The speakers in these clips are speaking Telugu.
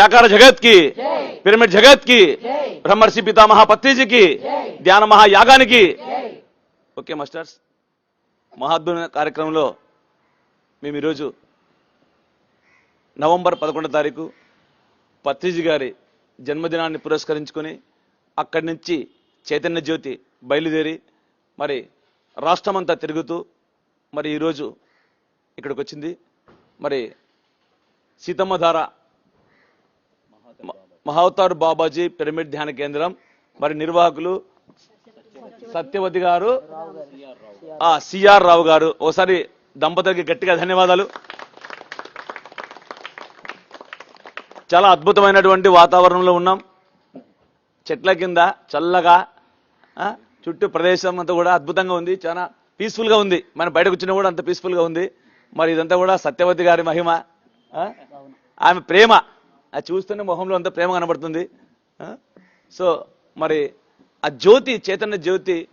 శాకార జగత్కి పిరమిడ్ జగత్కి బ్రహ్మర్షి పితామహ పత్రిజీకి ధ్యాన మహాయాగానికి. Okay masters. మహాద్భుత కార్యక్రమంలో మేము ఈరోజు నవంబర్ పదకొండో తారీఖు పత్రిజీ గారి జన్మదినాన్ని పురస్కరించుకొని అక్కడి నుంచి చైతన్య జ్యోతి బయలుదేరి మరి రాష్ట్రమంతా తిరుగుతూ మరి ఈరోజు ఇక్కడికి వచ్చింది. మరి సీతమ్మధార మహావతార్ బాబాజీ పిరమిడ్ ధ్యాన కేంద్రం. మరి నిర్వాహకులు సత్యవతి గారు ఆ సిఆర్ రావు గారు. ఓసారి దంపతులకి గట్టిగా ధన్యవాదాలు. చాలా అద్భుతమైనటువంటి వాతావరణంలో ఉన్నాం. చెట్ల కింద చల్లగా ఆ, చుట్టూ ప్రదేశం అంతా కూడా అద్భుతంగా ఉంది. చాలా పీస్ఫుల్గా ఉంది. మనం బయటకు వచ్చినా కూడా అంత పీస్ఫుల్గా ఉంది. మరి ఇదంతా కూడా సత్యవతి గారి మహిమ ఆ? ఆమె ప్రేమ. అది చూస్తేనే మొహంలో అంత ప్రేమ కనబడుతుంది. సో మరి ఆ జ్యోతి చైతన్య జ్యోతి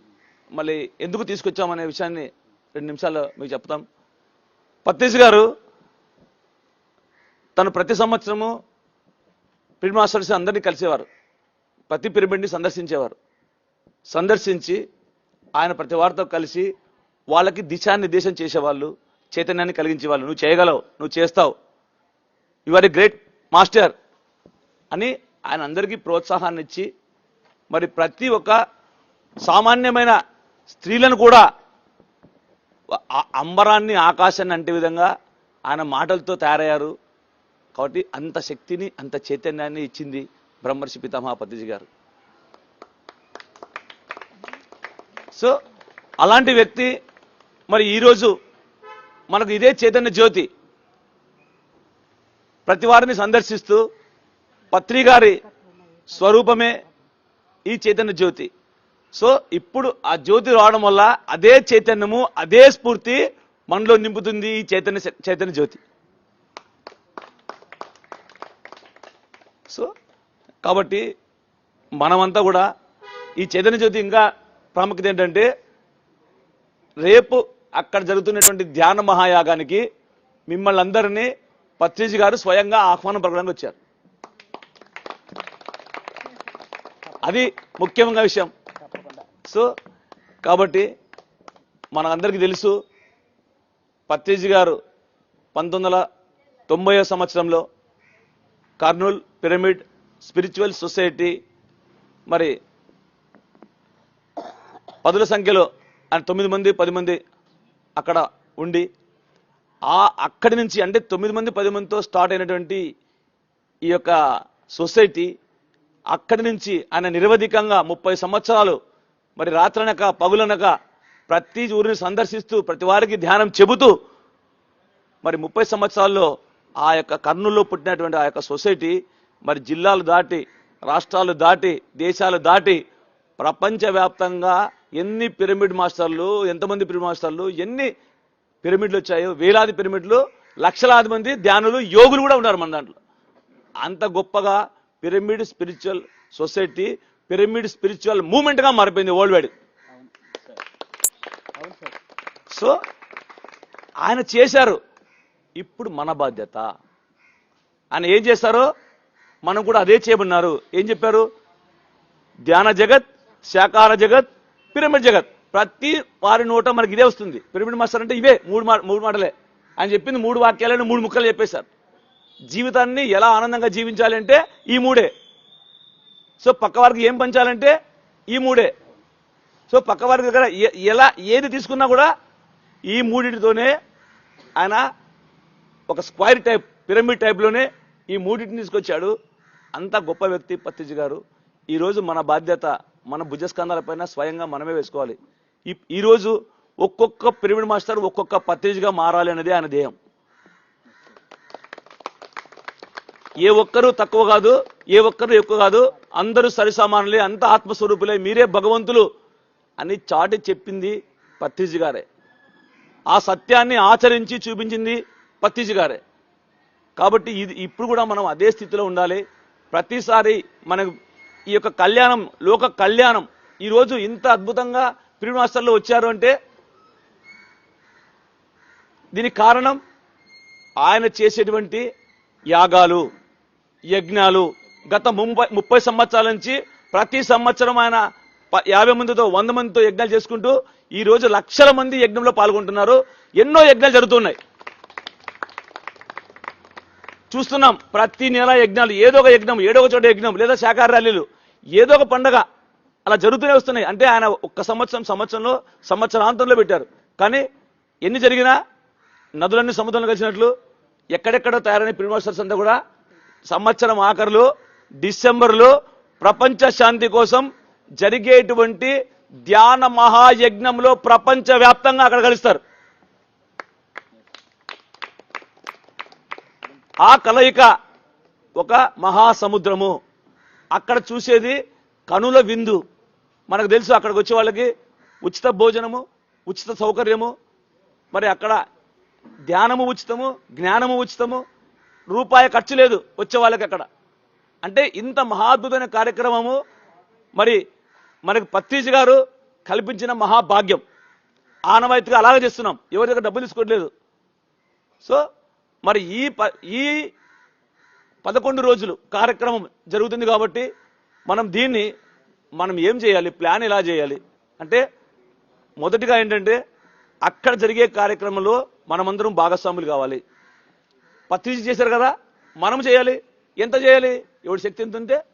మళ్ళీ ఎందుకు తీసుకొచ్చామనే విషయాన్ని రెండు నిమిషాల్లో మీకు చెప్తాం. పత్తీస్ గారు తను ప్రతి సంవత్సరము పిరిమిడ్ మాస్టర్స్ అందరినీ కలిసేవారు. ప్రతి పిరమిడ్ని సందర్శించేవారు. సందర్శించి ఆయన ప్రతి వారితో కలిసి వాళ్ళకి దిశానిర్దేశం చేసేవాళ్ళు చైతన్యాన్ని కలిగించేవాళ్ళు. నువ్వు చేయగలవు నువ్వు చేస్తావు. You are a great master అని ఆయన అందరికీ ప్రోత్సాహాన్ని ఇచ్చి మరి ప్రతి ఒక్క సామాన్యమైన స్త్రీలను కూడా అంబరాన్ని ఆకాశాన్ని అంటే విధంగా ఆయన మాటలతో తయారయ్యారు. కాబట్టి అంత శక్తిని అంత చైతన్యాన్ని ఇచ్చింది బ్రహ్మర్షి పితామహ గారు. సో అలాంటి వ్యక్తి మరి ఈరోజు మనకు ఇదే చైతన్య జ్యోతి. ప్రతి వారిని సందర్శిస్తూ పత్రికారి స్వరూపమే ఈ చైతన్య జ్యోతి. సో ఇప్పుడు ఆ జ్యోతి రావడం వల్ల అదే చైతన్యము అదే స్ఫూర్తి మనలో నింపుతుంది ఈ చైతన్య చైతన్య జ్యోతి. సో కాబట్టి మనమంతా కూడా ఈ చైతన్య జ్యోతి ఇంకా ప్రాముఖ్యత ఏంటంటే రేపు అక్కడ జరుగుతున్నటువంటి ధ్యాన మహాయాగానికి మిమ్మల్ని అందరినీ పత్రిజీ గారు స్వయంగా ఆహ్వానం పలకడానికి వచ్చారు. అది ముఖ్యంగా విషయం. సో కాబట్టి మనందరికీ తెలుసు పత్రిజీ గారు పంతొమ్మిది వందల తొంభై సంవత్సరంలో కర్నూల్ పిరమిడ్ స్పిరిచువల్ సొసైటీ మరి పదుల సంఖ్యలో ఆయన తొమ్మిది మంది పది మంది అక్కడ ఉండి ఆ అక్కడి నుంచి అంటే తొమ్మిది మంది పది మందితో స్టార్ట్ అయినటువంటి ఈ యొక్క సొసైటీ అక్కడి నుంచి ఆయన నిరవధికంగా ముప్పై సంవత్సరాలు మరి రాత్రనక పగులనక ప్రతి ఊరిని సందర్శిస్తూ ప్రతి వారికి ధ్యానం చెబుతూ మరి ముప్పై సంవత్సరాల్లో ఆ యొక్క కర్నూలులో పుట్టినటువంటి ఆ యొక్క సొసైటీ మరి జిల్లాలు దాటి రాష్ట్రాలు దాటి దేశాలు దాటి ప్రపంచవ్యాప్తంగా ఎన్ని పిరమిడ్ మాస్టర్లు ఎంతమంది పిరమిడ్ మాస్టర్లు ఎన్ని పిరమిడ్లు వచ్చాయో వేలాది పిరమిడ్లు లక్షలాది మంది ధ్యానులు యోగులు కూడా ఉన్నారు మన దాంట్లో. అంత గొప్పగా pyramid spiritual society pyramid spiritual మూమెంట్గా మారిపోయింది వరల్డ్ వైడ్. సో ఆయన చేశారు. ఇప్పుడు మన బాధ్యత. ఆయన ఏం చేశారో మనం కూడా అదే చేయమన్నారు. ఏం చెప్పారు? ధ్యాన జగత్ శాకార జగత్ పిరమిడ్ జగత్. ప్రతి వారి నోట మనకి ఇదే వస్తుంది. పిరమిడ్ మాస్టర్ అంటే ఇవే మూడు మా మూడు మాటలే. ఆయన చెప్పింది మూడు వాక్యాలను మూడు ముక్కలు చెప్పేశారు. జీవితాన్ని ఎలా ఆనందంగా జీవించాలి అంటే ఈ మూడే. సో పక్క వారికి ఏం పంచాలంటే ఈ మూడే. సో పక్క వారి దగ్గర ఎలా ఏది తీసుకున్నా కూడా ఈ మూడింటితోనే ఆయన ఒక స్క్వైర్ టైప్ పిరమిడ్ టైప్లోనే ఈ మూడింటిని తీసుకొచ్చాడు. అంత గొప్ప వ్యక్తి పత్తిజి గారు. ఈరోజు మన బాధ్యత మన భుజస్కంధాలపైన స్వయంగా మనమే వేసుకోవాలి. ఈరోజు ఒక్కొక్క పిరమిడ్ మాస్టర్ ఒక్కొక్క పత్తిజిగా మారాలి అనేది ఆయన ధ్యేయం. ఏ ఒక్కరు తక్కువ కాదు ఏ ఒక్కరు ఎక్కువ కాదు అందరూ సరిసమానులే అంత ఆత్మస్వరూపులే మీరే భగవంతులు అని చాటి చెప్పింది పత్తిజి గారే. ఆ సత్యాన్ని ఆచరించి చూపించింది పత్తిజి గారే. కాబట్టి ఇది ఇప్పుడు కూడా మనం అదే స్థితిలో ఉండాలి. ప్రతిసారి మనకు ఈ యొక్క కళ్యాణం లోక కళ్యాణం ఈరోజు ఇంత అద్భుతంగా ప్రియ మాస్టర్లు వచ్చారు అంటే దీనికి కారణం ఆయన చేసేటువంటి యాగాలు యజ్ఞాలు. గత ముంబై ముప్పై సంవత్సరాల నుంచి ప్రతి సంవత్సరం ఆయన యాభై మందితో వంద మందితో యజ్ఞాలు చేసుకుంటూ ఈ రోజు లక్షల మంది యజ్ఞంలో పాల్గొంటున్నారు. ఎన్నో యజ్ఞాలు జరుగుతున్నాయి. చూస్తున్నాం ప్రతి నెల యజ్ఞాలు ఏదో ఒక యజ్ఞం ఏదో ఒక చోట యజ్ఞం లేదా శాఖ ర్యాలీలు ఏదో ఒక పండగ. అలా జరుగుతూనే వస్తున్నాయి. అంటే ఆయన ఒక్క సంవత్సరం సంవత్సరంలో సంవత్సరాంతంలో పెట్టారు. కానీ ఎన్ని జరిగినా నదులన్నీ సముద్రంలో కలిసినట్లు ఎక్కడెక్కడో తయారైన ప్రిమోస్టర్స్ అంతా కూడా సంవత్సరం ఆఖరులు డిసెంబర్లో ప్రపంచ శాంతి కోసం జరిగేటువంటి ధ్యాన మహాయజ్ఞంలో ప్రపంచ వ్యాప్తంగా అక్కడ కలుస్తారు. ఆ కలయిక ఒక మహాసముద్రము. అక్కడ చూసేది కనుల విందు. మనకు తెలుసు అక్కడికి వచ్చే వాళ్ళకి ఉచిత భోజనము ఉచిత సౌకర్యము మరి అక్కడ ధ్యానము ఉచితము జ్ఞానము ఉచితము రూపాయి ఖర్చు లేదు వచ్చే వాళ్ళకి అక్కడ. అంటే ఇంత మహాద్భుతమైన కార్యక్రమము మరి మనకి పత్రిజీ గారు కల్పించిన మహాభాగ్యం. ఆనవాయితీగా అలాగే చేస్తున్నాం. ఎవరి దగ్గర డబ్బులు తీసుకోవట్లేదు. సో మరి ఈ ప- ఈ పదకొండు రోజులు కార్యక్రమం జరుగుతుంది కాబట్టి మనం దీన్ని మనం ఏం చేయాలి? ప్లాన్ ఎలా చేయాలి? అంటే మొదటిగా ఏంటంటే అక్కడ జరిగే కార్యక్రమంలో మనమందరం భాగస్వాములు కావాలి. పత్రిక చేశారు కదా మనం చేయాలి. ఎంత చేయాలి? ఎవడి శక్తి ఎంత ఉంటే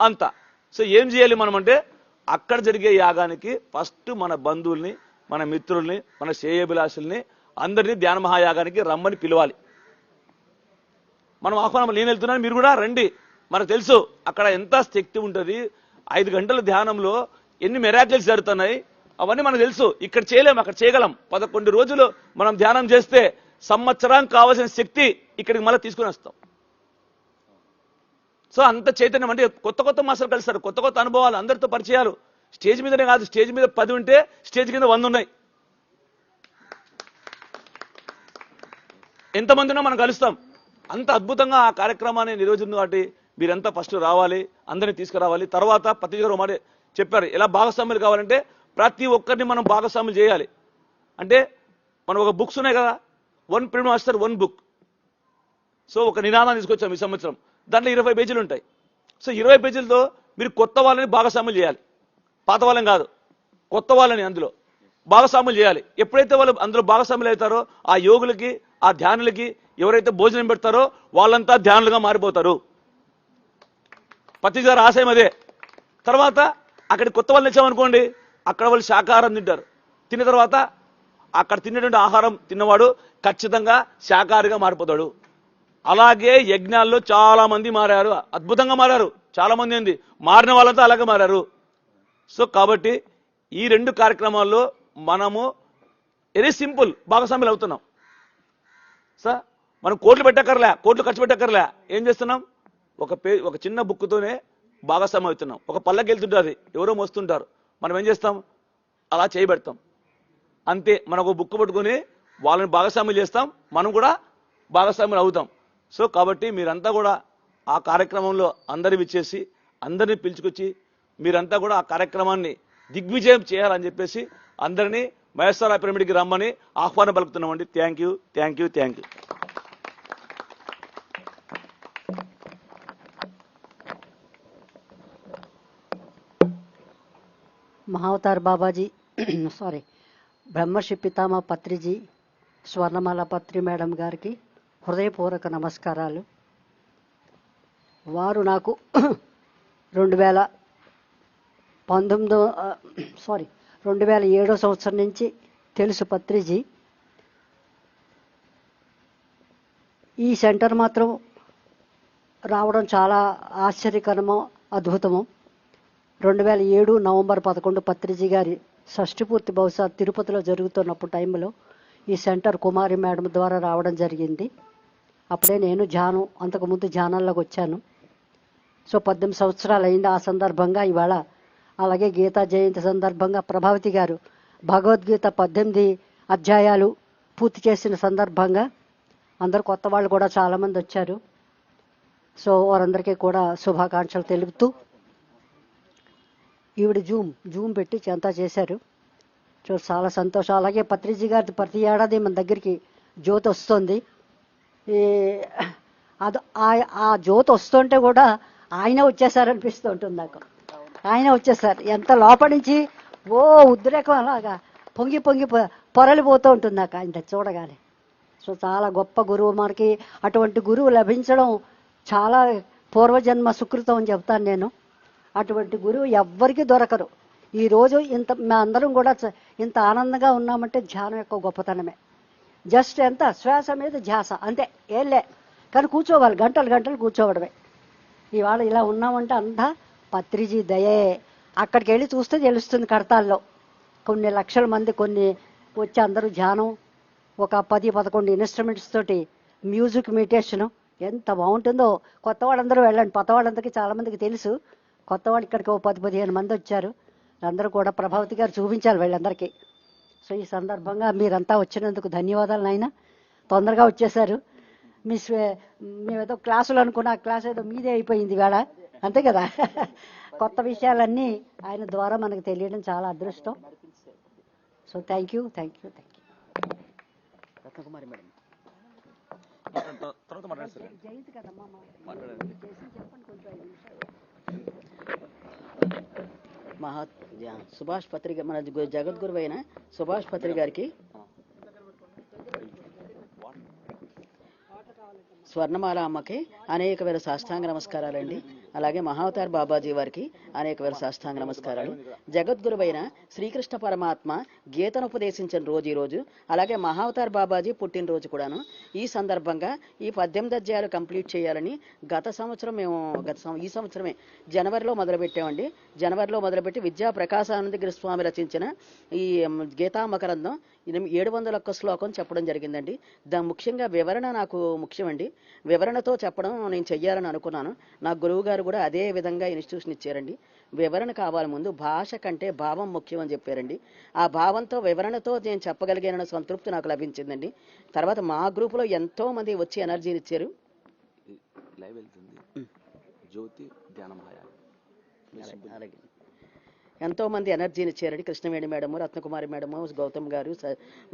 అంత. సో ఏం చేయాలి మనం అంటే అక్కడ జరిగే యాగానికి ఫస్ట్ మన బంధువుల్ని మన మిత్రుల్ని మన శ్రేయభిలాషుల్ని అందరినీ ధ్యాన మహాయాగానికి రమ్మని పిలవాలి. మనం ఆహ్వానం నేను వెళ్తున్నాను మీరు కూడా రండి. మనకు తెలుసు అక్కడ ఎంత శక్తి ఉంటుంది ఐదు గంటల ధ్యానంలో ఎన్ని మెరాకిల్స్ జరుగుతున్నాయి? అవన్నీ మనకు తెలుసు. ఇక్కడ చేయలేము అక్కడ చేయగలం. పదకొండు రోజులు మనం ధ్యానం చేస్తే సంవత్సరానికి కావాల్సిన శక్తి ఇక్కడికి మళ్ళీ తీసుకుని వస్తాం. సో అంత చైతన్యం అంటే కొత్త కొత్త మాస్టర్ కలిస్తారు కొత్త కొత్త అనుభవాలు అందరితో పరిచయాలు. స్టేజ్ మీదనే కాదు స్టేజ్ మీద పది ఉంటే స్టేజ్ కింద వంద ఉన్నాయి. ఎంతమంది ఉన్నా మనం కలుస్తాం. అంత అద్భుతంగా ఆ కార్యక్రమాన్ని నిర్వహించింది కాబట్టి మీరంతా ఫస్ట్ రావాలి అందరినీ తీసుకురావాలి. తర్వాత పత్రిక గారు మాట చెప్పారు ఎలా భాగస్వాములు కావాలంటే ప్రతి ఒక్కరిని మనం భాగస్వాములు చేయాలి. అంటే మనం ఒక బుక్స్ ఉన్నాయి కదా one print master one book so ఒక నినాదం తీసుకొచ్చాం ఈ సంవత్సరం. దాంట్లో ఇరవై పేజీలు ఉంటాయి. సో ఇరవై పేజీలతో మీరు కొత్త వాళ్ళని భాగస్వాములు చేయాలి. పాత వాళ్ళని కాదు కొత్త వాళ్ళని అందులో భాగస్వాములు చేయాలి. ఎప్పుడైతే వాళ్ళు అందులో భాగస్వాములు అవుతారో ఆ యోగులకి ఆ ధ్యానులకి ఎవరైతే భోజనం పెడతారో వాళ్ళంతా ధ్యానులుగా మారిపోతారు. పత్రిక ఆశయం అదే. తర్వాత అక్కడ కొత్త వాళ్ళు తెచ్చామనుకోండి అక్కడ వాళ్ళు శాకాహారం తింటారు. తిన్న తర్వాత అక్కడ తినేటువంటి ఆహారం తిన్నవాడు ఖచ్చితంగా శాకాహారిగా మారిపోతాడు. అలాగే యజ్ఞాల్లో చాలా మంది మారారు. అద్భుతంగా మారారు. చాలా మంది ఉంది మారిన వాళ్ళంతా అలాగే మారారు. సో కాబట్టి ఈ రెండు కార్యక్రమాల్లో మనము వెరీ సింపుల్ భాగస్వాములు అవుతున్నాం. సార్ మనం కోట్లు పెట్టక్కర్లే కోట్లు ఖర్చు పెట్టక్కర్లే. ఏం చేస్తున్నాం? ఒక పే ఒక చిన్న బుక్తోనే భాగస్వామ్యం అవుతున్నాం ఒక పల్లకి వెళ్తుంటారు ఎవరో మోస్తుంటారు. మనం ఏం చేస్తాం? అలా చేయబెడతాం. అంతే మనం ఒక బుక్ పట్టుకొని వాళ్ళని భాగస్వామ్యం చేస్తాం. మనం కూడా భాగస్వామ్యం అవుతాం. సో కాబట్టి మీరంతా కూడా ఆ కార్యక్రమంలో అందరి విచ్చేసి అందరిని పిలుచుకొచ్చి మీరంతా కూడా ఆ కార్యక్రమాన్ని దిగ్విజయం చేయాలని చెప్పేసి అందరినీ మహేశ్వర పిరమిడ్కి రమ్మని ఆహ్వానం పలుకుతున్నామండి. Thank you thank you thank you. Mahavatar Babaji sorry Brahmarshi Pitama Patriji Swarnamala Patri madam గారికి హృదయపూర్వక నమస్కారాలు. వారు నాకు రెండు వేల పంతొమ్మిదో సారీ రెండు వేల ఏడో సంవత్సరం నుంచి తెలుసు పత్రిజీ. ఈ సెంటర్ మాత్రం రావడం చాలా ఆశ్చర్యకరమో అద్భుతము రెండు వేల ఏడు నవంబర్ పదకొండు పత్రిజీ గారి షష్టిపూర్తి బహుశా తిరుపతిలో జరుగుతున్నప్పుడు టైంలో ఈ సెంటర్ కుమారి మేడం ద్వారా రావడం జరిగింది. అప్పుడే నేను ధ్యానం అంతకుముందు ధ్యానంలోకి వచ్చాను. సో పద్దెనిమిది సంవత్సరాలు అయింది ఆ సందర్భంగా. ఇవాళ అలాగే గీతా జయంతి సందర్భంగా ప్రభావతి గారు భగవద్గీత పద్దెనిమిది అధ్యాయాలు పూర్తి చేసిన సందర్భంగా అందరు కొత్త వాళ్ళు కూడా చాలామంది వచ్చారు. సో వారందరికీ కూడా శుభాకాంక్షలు తెలుపుతూ ఈవిడ జూమ్ జూమ్ పెట్టి అంతా చేశారు. చూ చాలా సంతోషం. అలాగే పత్రిజీ గారి ప్రతి ఏడాది మన దగ్గరికి జ్యోతి వస్తుంది. ఈ అది ఆ- ఆ జ్యోతి వస్తుంటే కూడా ఆయన వచ్చేసారు అనిపిస్తూ ఉంటుంది నాకు. ఆయన వచ్చేసారు. ఎంత లోపల నుంచి ఓ ఉద్రేకం అలాగా పొంగి పొంగి పొరలిపోతూ ఉంటుంది నాకు ఆయన చూడగానే. సో చాలా గొప్ప గురువు మనకి. అటువంటి గురువు లభించడం చాలా పూర్వజన్మ సుకృతం అని చెప్తాను నేను. అటువంటి గురువు ఎవ్వరికీ దొరకరు. ఈరోజు ఇంత మా అందరం కూడా ఇంత ఆనందంగా ఉన్నామంటే ధ్యానం యొక్క గొప్పతనమే. జస్ట్ ఎంత? శ్వాస మీద ధ్యాస. అంతే. ఏం లే. కానీ కూర్చోవాలి. గంటలు గంటలు కూర్చోవడమే. ఇవాళ ఇలా ఉన్నామంటే అంతా పత్రిజీ దయే. అక్కడికి వెళ్ళి చూస్తే తెలుస్తుంది కడతాల్లో కొన్ని లక్షల మంది కొన్ని వచ్చి అందరూ ధ్యానం. ఒక పది పదకొండు ఇన్స్ట్రుమెంట్స్ తోటి మ్యూజిక్ మెడిటేషను ఎంత బాగుంటుందో. కొత్త వాళ్ళందరూ వెళ్ళండి. కొత్త వాళ్ళందరికీ చాలామందికి తెలుసు. కొత్త వాళ్ళు ఇక్కడికి ఓ పది పదిహేను మంది వచ్చారు. అందరూ కూడా ప్రభావతి గారు చూపించాలి వీళ్ళందరికీ. సో ఈ సందర్భంగా మీరంతా వచ్చినందుకు ధన్యవాదాలు నాయన. తొందరగా వచ్చేసారు మీ స్వే- మేమేదో క్లాసులు అనుకున్న ఆ క్లాస్ ఏదో మీదే అయిపోయింది వేళ. అంతే కదా? కొత్త విషయాలన్నీ ఆయన ద్వారా మనకు తెలియడం చాలా అదృష్టం. So thank you thank you thank you. Jayanthi కదమ్మా చెప్పండి కొంచెం మహాత్ సుభాష్ పత్రిక మన జగద్గురు అయిన సుభాష్ పత్రి గారికి స్వర్ణమాల అమ్మకి అనేక వేల సాష్టాంగ నమస్కారాలండి. అలాగే మహావతార్ బాబాజీ వారికి అనేక వేల సాష్టాంగ నమస్కారాలు. జగద్గురువైన శ్రీకృష్ణ పరమాత్మ గీతను ఉపదేశించిన రోజు ఈ రోజు అలాగే మహావతార్ బాబాజీ పుట్టినరోజు కూడాను. ఈ సందర్భంగా ఈ పద్దెనిమిది అధ్యాయాలు కంప్లీట్ చేయాలని గత సంవత్సరం మేము గత ఈ సంవత్సరమే జనవరిలో మొదలుపెట్టామండి. జనవరిలో మొదలుపెట్టి విద్యా ప్రకాశానందగిరి స్వామి రచించిన ఈ గీతామకరందం ఏడు వందల ఒక్క శ్లోకం చెప్పడం జరిగిందండి. దా ముఖ్యంగా వివరణ నాకు ముఖ్యమండి. వివరణతో చెప్పడం నేను చెయ్యాలని అనుకున్నాను. నా గురువు గారు కూడా అదే విధంగా ఇన్స్టిట్యూషన్ ఇచ్చారండి. వివరణ కావాలి ముందు భాష కంటే భావం ముఖ్యం అని చెప్పారండి. ఆ భావంతో వివరణతో నేను చెప్పగలిగానన్న సంతృప్తి నాకు లభించిందండి. తర్వాత మా గ్రూపులో ఎంతో మంది వచ్చి ఎనర్జీని ఇచ్చారు. లైవ్ వెళ్తుంది. జ్యోతి ధ్యానమాయ అలాగే, ఎంతోమంది ఎనర్జీని ఇచ్చారండి కృష్ణవేణి మేడము రత్నకుమారి మేడము గౌతమ్ గారు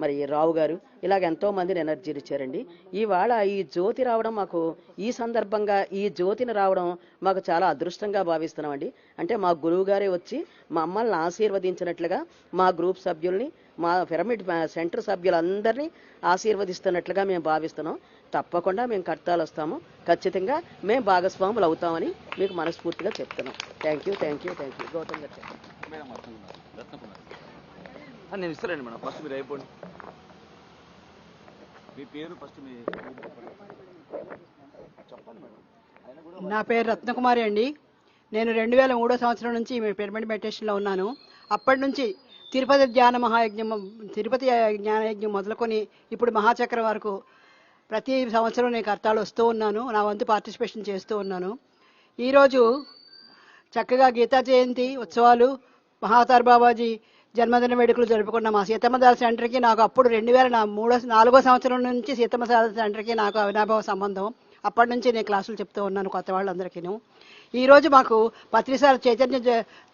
మరి రావు గారు ఇలాగ ఎంతో మందిని ఎనర్జీని చేరండి. ఇవాళ ఈ జ్యోతి రావడం మాకు ఈ సందర్భంగా ఈ జ్యోతిని రావడం మాకు చాలా అదృష్టంగా భావిస్తున్నామండి. అంటే మా గురువు గారే వచ్చి మమ్మల్ని ఆశీర్వదించినట్లుగా మా గ్రూప్ సభ్యుల్ని మా పిరమిడ్ సెంటర్ సభ్యులందరినీ ఆశీర్వదిస్తున్నట్లుగా మేము భావిస్తున్నాం. తప్పకుండా మేము కట్టాలు వస్తాము. ఖచ్చితంగా మేము భాగస్వాములు అవుతామని మీకు మనస్ఫూర్తిగా చెప్తున్నాం. Thank you thank you thank you Gautam గారు. మేడం నేను ఇస్తానండి ఫస్ట్ మీరు అయిపోండి. మీ పేరు ఫస్ట్ మీ చెప్పండి మేడం. నా పేరు రత్నకుమారి అండి. నేను రెండు వేల మూడో సంవత్సరం నుంచి మీ పిరమిడ్ మెడిటేషన్లో ఉన్నాను. అప్పటి నుంచి తిరుపతి ధ్యాన మహాయజ్ఞం తిరుపతి జ్ఞానయజ్ఞం మొదలుకొని ఇప్పుడు మహాచక్ర వరకు ప్రతి సంవత్సరం నేను కర్తాలు వస్తూ ఉన్నాను. నా వంతు పార్టిసిపేషన్ చేస్తూ ఉన్నాను. ఈరోజు చక్కగా గీతా జయంతి ఉత్సవాలు మహాతార్ బాబాజీ జన్మదిన వేడుకలు జరుపుకున్న. మా సీతమ్మదాల సెంటర్కి నాకు అప్పుడు రెండు వేల నా మూడో నాలుగో సంవత్సరం నుంచి సీతమ్మ సీతమ్మదాల సెంటర్కి నాకు అవినాభావ సంబంధం. అప్పటి నుంచి నేను క్లాసులు చెప్తూ ఉన్నాను కొత్త వాళ్ళందరికీను. ఈరోజు మాకు పత్రిసార్ చైతన్య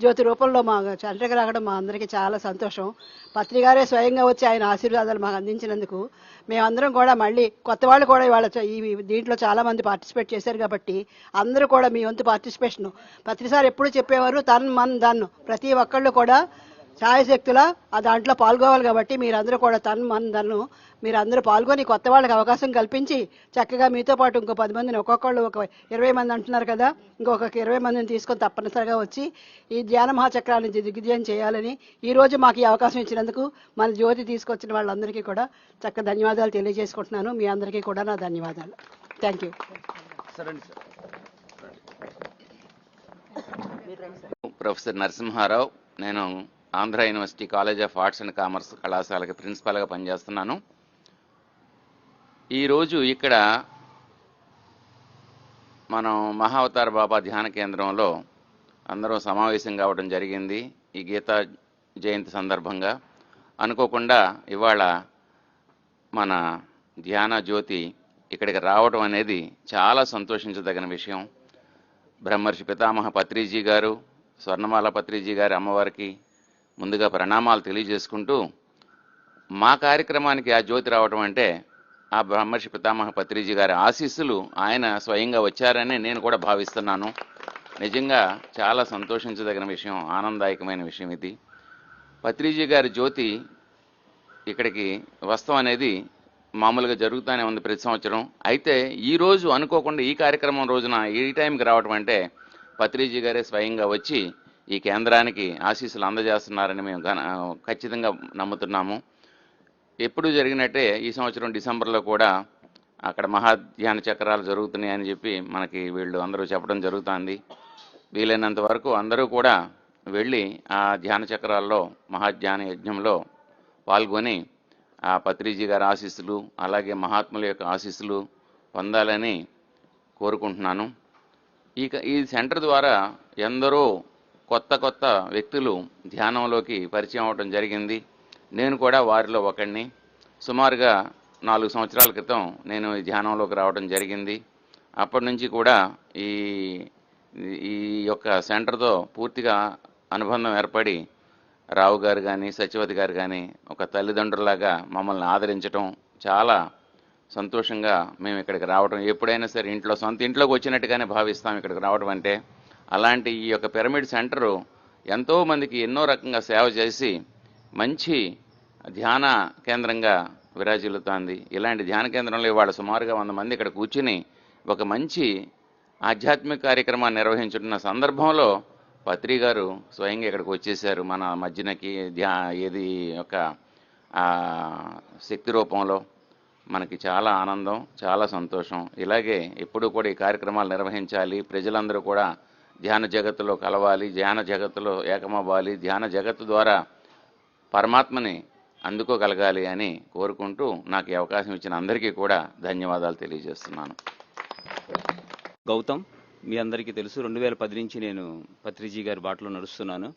జ్యోతి రూపంలో మా చంద్రకి రావడం మా అందరికీ చాలా సంతోషం. పత్రికారే స్వయంగా వచ్చి ఆయన ఆశీర్వాదాలు మాకు అందించినందుకు మేమందరం కూడా మళ్ళీ కొత్త వాళ్ళు కూడా ఇవాళ ఈ దీంట్లో చాలా మంది పార్టిసిపేట్ చేశారు కాబట్టి అందరూ కూడా మీ వంతు పార్టిసిపేషన్. పత్రిసార్ ఎప్పుడు చెప్పేవారు తన్ మన్ దన్ను ప్రతి ఒక్కళ్ళు కూడా సాయశక్తుల ఆ దాంట్లో పాల్గొవాలి కాబట్టి మీరందరూ కూడా తన్ మన్ దన్ను మీరందరూ పాల్గొని కొత్త వాళ్ళకి అవకాశం కల్పించి చక్కగా మీతో పాటు ఇంకో పది మందిని ఒక్కొక్కళ్ళు ఒక ఇరవై మంది అంటున్నారు కదా ఇంకొక ఇరవై మందిని తీసుకొని తప్పనిసరిగా వచ్చి ఈ ధ్యాన మహాచక్రాన్ని దిగ్విజయం చేయాలని ఈరోజు మాకు ఈ అవకాశం ఇచ్చినందుకు మన జ్యోతి తీసుకొచ్చిన వాళ్ళందరికీ కూడా చక్క ధన్యవాదాలు తెలియజేసుకుంటున్నాను. మీ అందరికీ కూడా నా ధన్యవాదాలు. థ్యాంక్ యూ సరే అండి ప్రొఫెసర్ నరసింహారావు నేను Andhra university college of arts and commerce కళాశాలకి ప్రిన్సిపాల్గా పనిచేస్తున్నాను. ఈరోజు ఇక్కడ మనం మహావతార బాబా ధ్యాన కేంద్రంలో అందరం సమావేశం కావడం జరిగింది. ఈ గీతా జయంతి సందర్భంగా అనుకోకుండా ఇవాళ మన ధ్యాన జ్యోతి ఇక్కడికి రావడం అనేది చాలా సంతోషించదగిన విషయం. బ్రహ్మర్షి పితామహ పత్రిజీ గారు స్వర్ణమాల పత్రిజీ గారి అమ్మవారికి ముందుగా ప్రణామాలు తెలియజేసుకుంటూ మా కార్యక్రమానికి ఆ జ్యోతి రావటం అంటే ఆ బ్రహ్మర్షి పితామహ పత్రిజీ గారి ఆశీస్సులు ఆయన స్వయంగా వచ్చారని నేను కూడా భావిస్తున్నాను. నిజంగా చాలా సంతోషించదగిన విషయం ఆనందదాయకమైన విషయం ఇది. పత్రిజీ గారి జ్యోతి ఇక్కడికి వస్తాం అనేది మామూలుగా జరుగుతూనే ఉంది ప్రతి సంవత్సరం. అయితే ఈరోజు అనుకోకుండా ఈ కార్యక్రమం రోజున ఈ టైంకి రావటం అంటే పత్రిజీ గారే స్వయంగా వచ్చి ఈ కేంద్రానికి ఆశీస్సులు అందజేస్తున్నారని మేము ఖచ్చితంగా నమ్ముతున్నాము. ఎప్పుడు జరిగినట్టే ఈ సంవత్సరం డిసెంబర్లో కూడా అక్కడ మహాధ్యాన చక్రాలు జరుగుతున్నాయని చెప్పి మనకి వీళ్ళు అందరూ చెప్పడం జరుగుతుంది. వీలైనంత వరకు అందరూ కూడా వెళ్ళి ఆ ధ్యాన చక్రాల్లో మహాధ్యాన యజ్ఞంలో పాల్గొని ఆ పత్రిజీ గారి ఆశీస్సులు అలాగే మహాత్ముల యొక్క ఆశీస్సులు పొందాలని కోరుకుంటున్నాను. ఈ ఈ సెంటర్ ద్వారా ఎందరో కొత్త కొత్త వ్యక్తులు ధ్యానంలోకి పరిచయం అవడం జరిగింది. నేను కూడా వారిలో ఒకడిని సుమారుగా నాలుగు సంవత్సరాల క్రితం నేను ఈ ధ్యానంలోకి రావడం జరిగింది. అప్పటి నుంచి కూడా ఈ ఈ యొక్క సెంటర్తో పూర్తిగా అనుబంధం ఏర్పడి రావు గారు కానీ సత్యవతి గారు కానీ ఒక తల్లిదండ్రులాగా మమ్మల్ని ఆదరించడం చాలా సంతోషంగా మేము ఇక్కడికి రావడం ఎప్పుడైనా సరే ఇంట్లో సొంత ఇంట్లోకి వచ్చినట్టుగానే భావిస్తాం ఇక్కడికి రావడం అంటే. అలాంటి ఈ యొక్క పిరమిడ్ సెంటరు ఎంతో మందికి ఎన్నో రకంగా సేవ చేసి మంచి ధ్యాన కేంద్రంగా విరాజిల్లుతోంది. ఇలాంటి ధ్యాన కేంద్రంలో ఇవాళ సుమారుగా వంద మంది ఇక్కడ కూర్చుని ఒక మంచి ఆధ్యాత్మిక కార్యక్రమాన్ని నిర్వహించుతున్న సందర్భంలో పత్రి గారు స్వయంగా ఇక్కడికి వచ్చేసారు. మన మధ్యనకి ధ్యా ఏది ఒక శక్తి రూపంలో మనకి చాలా ఆనందం చాలా సంతోషం. ఇలాగే ఎప్పుడూ కూడా ఈ కార్యక్రమాలు నిర్వహించాలి. ప్రజలందరూ కూడా ధ్యాన జగత్తులో కలవాలి ధ్యాన జగత్తులో ఏకమవ్వాలి ధ్యాన జగత్తు ద్వారా పరమాత్మని అందుకోగలగాలి అని కోరుకుంటూ నాకు ఈ అవకాశం ఇచ్చిన అందరికీ కూడా ధన్యవాదాలు తెలియజేస్తున్నాను. గౌతమ్ మీ అందరికీ తెలుసు రెండు వేల పది నుంచి నేను పత్రిజీ గారి బాటలో నడుస్తున్నాను.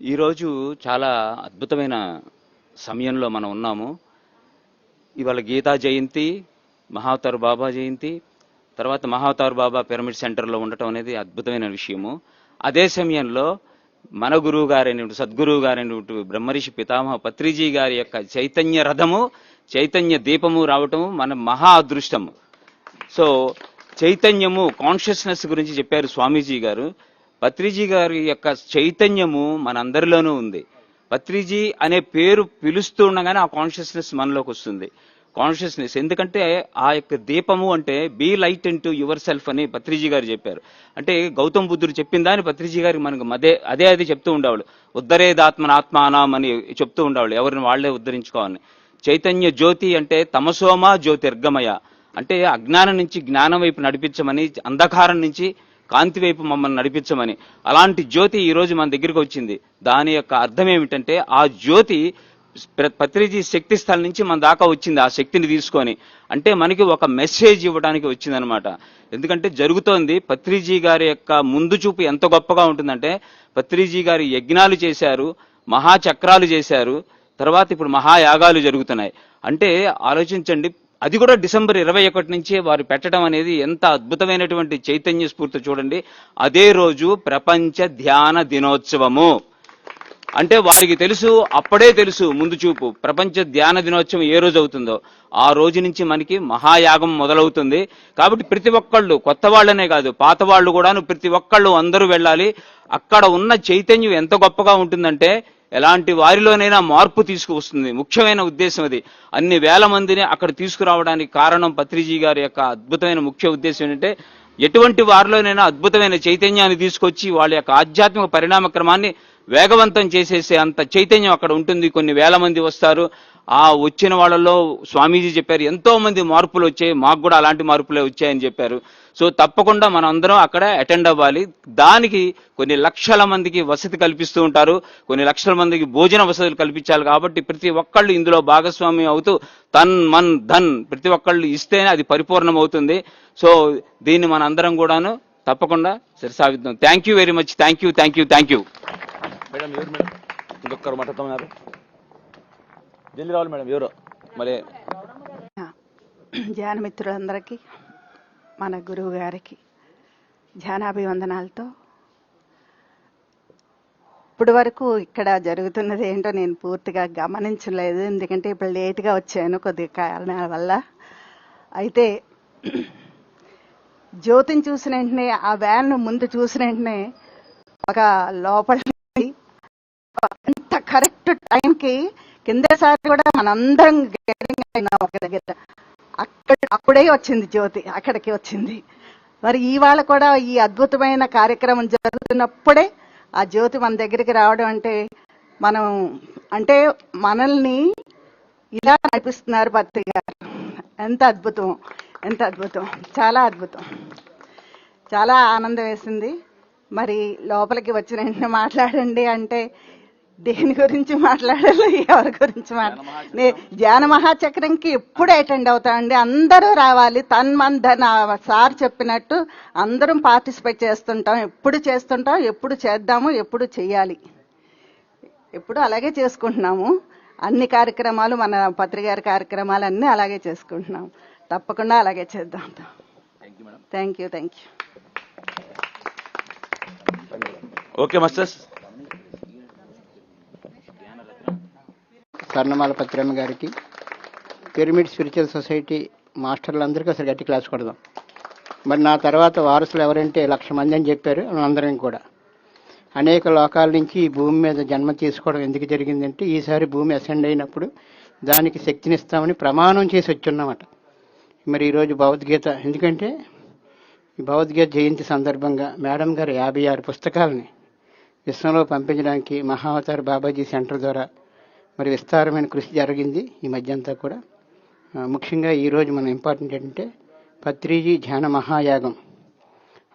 ఈరోజు చాలా అద్భుతమైన సమయంలో మనం ఉన్నాము. ఇవాళ గీతా జయంతి మహాతరు బాబా జయంతి తర్వాత మహావతార్ బాబా పిరమిడ్ సెంటర్లో ఉండటం అనేది అద్భుతమైన విషయము. అదే సమయంలో మన గురువు గారైనటువంటి సద్గురువు గారైనటువంటి బ్రహ్మరిషి పితామహ పత్రిజీ గారి యొక్క చైతన్య రథము చైతన్య దీపము రావటము మన మహా అదృష్టము. సో చైతన్యము కాన్షియస్నెస్ గురించి చెప్పారు స్వామీజీ గారు. పత్రిజీ గారి యొక్క చైతన్యము మనందరిలోనూ ఉంది. పత్రిజీ అనే పేరు పిలుస్తూ ఉండగానే ఆ కాన్షియస్నెస్ మనలోకి వస్తుంది. కాన్షియస్నెస్ ఎందుకంటే ఆ యొక్క దీపము అంటే be light into yourself అని పత్రిజీ గారు చెప్పారు. అంటే గౌతమ్ బుద్ధుడు చెప్పిందా అని పత్రిజీ గారికి మనకు అదే అదే అది చెప్తూ ఉండేవాళ్ళు. ఉద్ధరేదాత్మన ఆత్మానాం అని చెప్తూ ఉండేవాళ్ళు. ఎవరిని వాళ్ళే ఉద్ధరించుకోవాలని. చైతన్య జ్యోతి అంటే తమసోమ జ్యోతిర్గమయ. అంటే అజ్ఞానం నుంచి జ్ఞానం వైపు నడిపించమని అంధకారం నుంచి కాంతి వైపు మమ్మల్ని నడిపించమని. అలాంటి జ్యోతి ఈరోజు మన దగ్గరికి వచ్చింది. దాని యొక్క అర్థం ఏమిటంటే ఆ జ్యోతి పత్రిజీ శక్తి స్థలం నుంచి మన దాకా వచ్చింది ఆ శక్తిని తీసుకొని. అంటే మనకి ఒక మెసేజ్ ఇవ్వడానికి వచ్చిందనమాట. ఎందుకంటే జరుగుతోంది పత్రిజీ గారి యొక్క ముందు చూపు ఎంత గొప్పగా ఉంటుందంటే పత్రిజీ గారి యజ్ఞాలు చేశారు మహాచక్రాలు చేశారు తర్వాత ఇప్పుడు మహాయాగాలు జరుగుతున్నాయి. అంటే ఆలోచించండి అది కూడా డిసెంబర్ ఇరవై ఒకటి నుంచే వారు పెట్టడం అనేది ఎంత అద్భుతమైనటువంటి చైతన్య స్ఫూర్తి చూడండి. అదే రోజు ప్రపంచ ధ్యాన దినోత్సవము. అంటే వారికి తెలుసు అప్పుడే తెలుసు ముందు చూపు. ప్రపంచ ధ్యాన దినోత్సవం ఏ రోజు అవుతుందో? ఆ రోజు నుంచి మనకి మహాయాగం మొదలవుతుంది. కాబట్టి ప్రతి ఒక్కళ్ళు కొత్త వాళ్ళనే కాదు పాత వాళ్ళు కూడాను ప్రతి ఒక్కళ్ళు అందరూ వెళ్ళాలి. అక్కడ ఉన్న చైతన్యం ఎంత గొప్పగా ఉంటుందంటే ఎలాంటి వారిలోనైనా మార్పు తీసుకువస్తుంది. ముఖ్యమైన ఉద్దేశం అది. అన్ని వేల మందిని అక్కడ తీసుకురావడానికి కారణం పత్రిజీ గారి యొక్క అద్భుతమైన ముఖ్య ఉద్దేశం ఏంటంటే ఎటువంటి వారిలోనైనా అద్భుతమైన చైతన్యాన్ని తీసుకొచ్చి వాళ్ళ యొక్క ఆధ్యాత్మిక పరిణామ క్రమాన్ని వేగవంతం చేసేసే అంత చైతన్యం అక్కడ ఉంటుంది. కొన్ని వేల మంది వస్తారు. ఆ వచ్చిన వాళ్ళలో స్వామీజీ చెప్పారు ఎంతో మంది మార్పులు వచ్చాయి. మాకు కూడా అలాంటి మార్పులే వచ్చాయని చెప్పారు. సో తప్పకుండా మనం అందరం అక్కడ అటెండ్ అవ్వాలి. దానికి కొన్ని లక్షల మందికి వసతి కల్పిస్తూ ఉంటారు. కొన్ని లక్షల మందికి భోజన వసతులు కల్పించాలి కాబట్టి ప్రతి ఒక్కళ్ళు ఇందులో భాగస్వామి అవుతూ తన్ మన్ ధన్ ప్రతి ఒక్కళ్ళు ఇస్తేనే అది పరిపూర్ణం అవుతుంది సో దీన్ని మన అందరం కూడాను తప్పకుండా సరిసాగిద్దాం thank you very much thank you thank you thank you madam ఎవరు మేడం? ఇంకొకరు మాట్లాడుతున్నారు జల్లి రావాలి మేడం ఎవరు? మళ్ళీ ధ్యాన మిత్రులందరికీ మన గురువు గారికి ధ్యానాభివందనాలతో ఇప్పటి వరకు ఇక్కడ జరుగుతున్నది ఏంటో నేను పూర్తిగా గమనించలేదు ఎందుకంటే ఇప్పుడు లేట్గా వచ్చాను కొద్ది కారణాల వల్ల. అయితే జ్యోతిని చూసిన వెంటనే ఆ వ్యాన్ ముందు చూసిన వెంటనే ఒక లోపల కరెక్ట్ టైంకి కిందసారి కూడా మనందరం gathering అయినాం ఒక దగ్గర. అక్కడ అప్పుడే వచ్చింది జ్యోతి అక్కడికి వచ్చింది. మరి ఇవాళ కూడా ఈ అద్భుతమైన కార్యక్రమం జరుగుతున్నప్పుడే ఆ జ్యోతి మన దగ్గరికి రావడం అంటే మనం అంటే మనల్ని ఇలా నడిపిస్తున్నారు భర్త గారు. ఎంత అద్భుతం ఎంత అద్భుతం చాలా అద్భుతం. చాలా ఆనందం వేసింది. మరి లోపలికి వచ్చిన వెంటనే మాట్లాడండి అంటే దేని గురించి మాట్లాడాలి ఎవరి గురించి మాట్లాడాలి ధ్యాన మహాచక్రంకి ఎప్పుడు అటెండ్ అవుతామండి. అందరూ రావాలి. తన్మన్ ధన సార్ చెప్పినట్టు అందరం పార్టిసిపేట్ చేస్తుంటాం. ఎప్పుడు చేస్తుంటాం ఎప్పుడు చేద్దాము ఎప్పుడు చెయ్యాలి. ఎప్పుడు అలాగే చేసుకుంటున్నాము. అన్ని కార్యక్రమాలు మన పత్రికారి కార్యక్రమాలు అన్నీ అలాగే చేసుకుంటున్నాం. తప్పకుండా అలాగే చేద్దాం. Thank you thank you okay masters Swarnamala Patramma గారికి పిరమిడ్ స్పిరిచువల్ సొసైటీ మాస్టర్లందరికీ అసలు గట్టి క్లాస్ కొడదాం. మరి నా తర్వాత వారసులు ఎవరంటే లక్ష మంది అని చెప్పారు అందరం కూడా. అనేక లోకాల నుంచి ఈ భూమి మీద జన్మ తీసుకోవడం ఎందుకు జరిగిందంటే ఈసారి భూమి అసెండ్ అయినప్పుడు దానికి శక్తినిస్తామని ప్రమాణం చేసి వచ్చున్నామట. మరి ఈరోజు భగవద్గీత ఎందుకంటే ఈ భగవద్గీత జయంతి సందర్భంగా మేడం గారు యాభై ఆరు పుస్తకాలని విశ్వంలో పంపించడానికి మహావతార్ బాబాజీ సెంటర్ ద్వారా మరి విస్తారమైన కృషి జరిగింది ఈ మధ్య అంతా కూడా ముఖ్యంగా ఈరోజు మనం ఇంపార్టెంట్ ఏంటంటే పత్రిజీ ధ్యాన మహాయాగం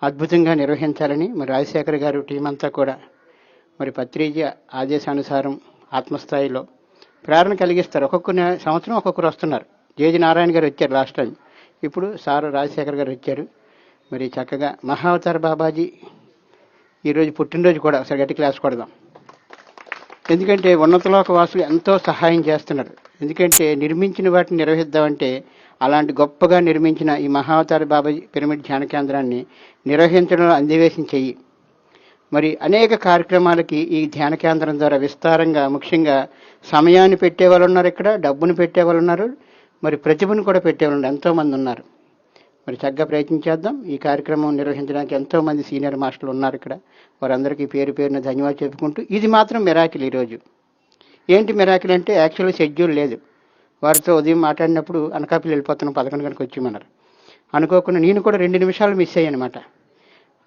అద్భుతంగా నిర్వహించాలని మరి రాజశేఖర్ గారు టీం అంతా కూడా మరి పత్రిజీ ఆదేశానుసారం ఆత్మస్థాయిలో ప్రేరణ కలిగిస్తారు. ఒక్కొక్క సంవత్సరం ఒక్కొక్కరు వస్తున్నారు. జేజి నారాయణ గారు వచ్చారు లాస్ట్ టైం ఇప్పుడు సారు రాజశేఖర్ గారు వచ్చారు. మరి చక్కగా మహావతార్ బాబాజీ ఈరోజు పుట్టినరోజు కూడా ఒకసారి గట్టి క్లాస్ కొడదాం. ఎందుకంటే ఉన్నతలోక వాసులు ఎంతో సహాయం చేస్తున్నారు ఎందుకంటే నిర్మించిన వాటిని నిర్వహిద్దామంటే అలాంటి గొప్పగా నిర్మించిన ఈ మహావతార బాబాజీ పిరమిడ్ ధ్యాన కేంద్రాన్ని నిర్వహించడంలో అందివేశం చెయ్యి మరి అనేక కార్యక్రమాలకి ఈ ధ్యాన కేంద్రం ద్వారా విస్తారంగా ముఖ్యంగా సమయాన్ని పెట్టే వాళ్ళు ఉన్నారు ఇక్కడ డబ్బును పెట్టే వాళ్ళు ఉన్నారు మరి ప్రతిభను కూడా పెట్టేవాళ్ళు ఉన్నారు. ఎంతోమంది ఉన్నారు మరి చక్కగా ప్రయత్నించేద్దాం ఈ కార్యక్రమం నిర్వహించడానికి ఎంతో మంది సీనియర్ మాస్టర్లు ఉన్నారు ఇక్కడ. వారందరికీ పేరు పేరున ధన్యవాదాలు చెప్పుకుంటూ ఇది మాత్రం మిరాకిల్ ఈరోజు ఏంటి మిరాకిల్ అంటే యాక్చువల్గా షెడ్యూల్ లేదు. వారితో ఉదయం మాట్లాడినప్పుడు అనకాపల్లి వెళ్ళిపోతున్నాం పదకొండు గంటకు వచ్చేయమన్నారు. అనుకోకుండా నేను కూడా రెండు నిమిషాలు మిస్ అయ్యానమాట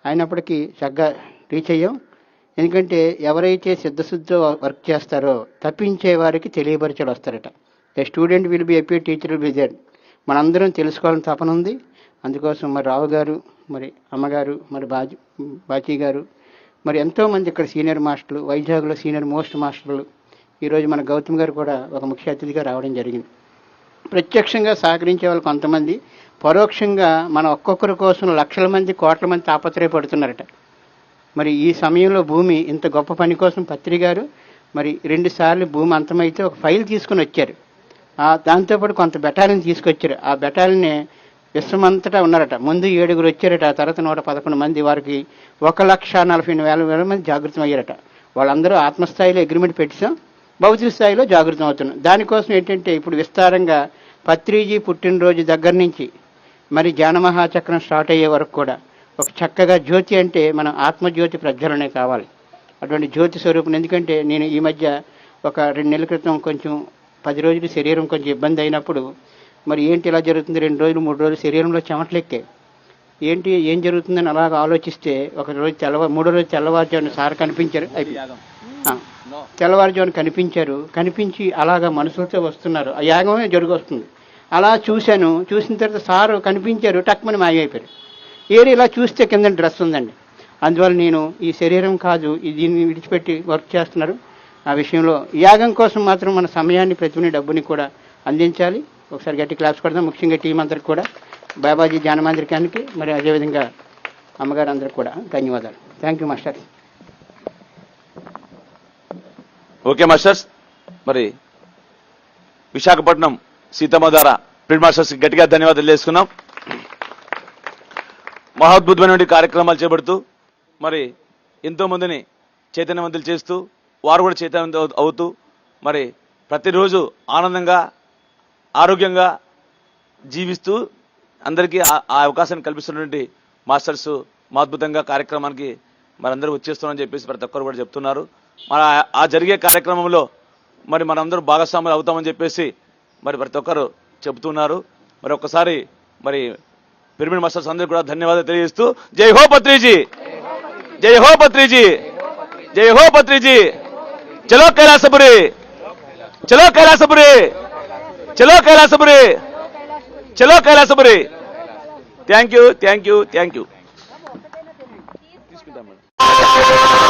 అయినప్పటికీ చక్కగా రీచ్ అయ్యాం. ఎందుకంటే ఎవరైతే సిద్ధశుద్ధితో వర్క్ చేస్తారో తప్పించే వారికి తెలియపరిచాడు వస్తారట. ఏ స్టూడెంట్ విల్ బి ఎపీ టీచర్ విల్ బి దేర్ మనందరం తెలుసుకోవాలని తపన ఉంది. అందుకోసం మరి రావు గారు మరి అమ్మగారు మరి బాజీ బాచీ గారు మరి ఎంతోమంది ఇక్కడ సీనియర్ మాస్టర్లు వైజాగ్లో సీనియర్ మోస్ట్ మాస్టర్లు ఈరోజు మన గౌతమ్ గారు కూడా ఒక ముఖ్య అతిథిగా రావడం జరిగింది. ప్రత్యక్షంగా సహకరించే వాళ్ళు కొంతమంది పరోక్షంగా మన ఒక్కొక్కరి కోసం లక్షల మంది కోట్ల మంది తాపత్రయపడుతున్నారట. మరి ఈ సమయంలో భూమి ఇంత గొప్ప పని కోసం పత్రి గారు మరి రెండుసార్లు భూమి అంతమైతే ఒక ఫైల్ తీసుకుని వచ్చారు. దాంతోపాటు కొంత బెటాలియన్ తీసుకొచ్చారు. ఆ బెటాలియన్ విశ్వమంతటా ఉన్నారట. ముందు ఏడుగురు వచ్చారట ఆ తర్వాత నూట పదకొండు మంది వారికి ఒక లక్ష నలభై వేల వేల మంది జాగృతం అయ్యారట. వాళ్ళందరూ ఆత్మస్థాయిలో అగ్రిమెంట్ పెట్టాం భౌతిక స్థాయిలో జాగృతం అవుతున్నాం. దానికోసం ఏంటంటే ఇప్పుడు విస్తారంగా పత్రిజీ పుట్టినరోజు దగ్గర నుంచి మరి జ్ఞానమహాచక్రం స్టార్ట్ అయ్యే వరకు కూడా ఒక చక్కగా జ్యోతి అంటే మనం ఆత్మజ్యోతి ప్రజ్వలనే కావాలి. అటువంటి జ్యోతి స్వరూపం. ఎందుకంటే నేను ఈ మధ్య ఒక రెండు నెలల క్రితం కొంచెం పది రోజులు శరీరం కొంచెం ఇబ్బంది అయినప్పుడు మరి ఏంటి ఇలా జరుగుతుంది? రెండు రోజులు మూడు రోజులు శరీరంలో చెమటలెక్కే. ఏంటి ఏం జరుగుతుందని అలాగ ఆలోచిస్తే ఒక రోజు తెల్లవ మూడో రోజు తెల్లవారుజామున సార్ కనిపించారు. తెల్లవారుజామున కనిపించారు. కనిపించి అలాగా మనసులతో వస్తున్నారు. ఆ యాగమే జరుగొస్తుంది అలా చూశాను. చూసిన తర్వాత సారు కనిపించారు. టక్మని మాయమైపోయారు. ఏరి ఇలా చూస్తే కింద డ్రెస్ ఉందండి అందువల్ల నేను ఈ శరీరం కాదు దీన్ని విడిచిపెట్టి వర్క్ చేస్తున్నారు. ఆ విషయంలో యాగం కోసం మాత్రం మన సమయాన్ని ప్రతిని డబ్బుని కూడా అందించాలి. ఒకసారి గట్టి క్లాస్ కొడదాం. ముఖ్యంగా టీం అందరికి కూడా. బాబాజీ జ్ఞానమాంద్రికానికి మరి అదేవిధంగా అమ్మగారు అందరికి కూడా ధన్యవాదాలు. Thank you master okay masters మరి విశాఖపట్నం సీతమ్మ ద్వారా ప్రింట్ మాస్టర్స్ గట్టిగా ధన్యవాదాలు చేసుకున్నాం మహోద్భుతమైనటువంటి కార్యక్రమాలు చేపడుతూ మరి ఎంతో మందిని చైతన్యవంతులు చేస్తూ వారు కూడా చైతన్యవంతులు అవుతూ మరి ప్రతిరోజు ఆనందంగా ఆరోగ్యంగా జీవిస్తూ అందరికీ ఆ- అవకాశాన్ని కల్పిస్తున్నటువంటి మాస్టర్స్ మా అద్భుతంగా కార్యక్రమానికి మనందరూ వచ్చేస్తున్నామని చెప్పేసి ప్రతి ఒక్కరు కూడా చెప్తున్నారు. మన ఆ- ఆ జరిగే కార్యక్రమంలో మరి మనందరూ భాగస్వాములు అవుతామని చెప్పేసి మరి ప్రతి ఒక్కరు చెబుతున్నారు. మరి ఒక్కసారి మరి పిరమిడ్ మాస్టర్స్ అందరికీ కూడా ధన్యవాదాలు తెలియజేస్తూ జై హో పత్రిజీ! జై హో పత్రిజీ! జై హో పత్రిజీ! చలో కైలాసపురి! చలో కైలాసపురి! చలో కైలాసపురి చలో Kailasapuri thank you thank you thank you తీసుకుంటాం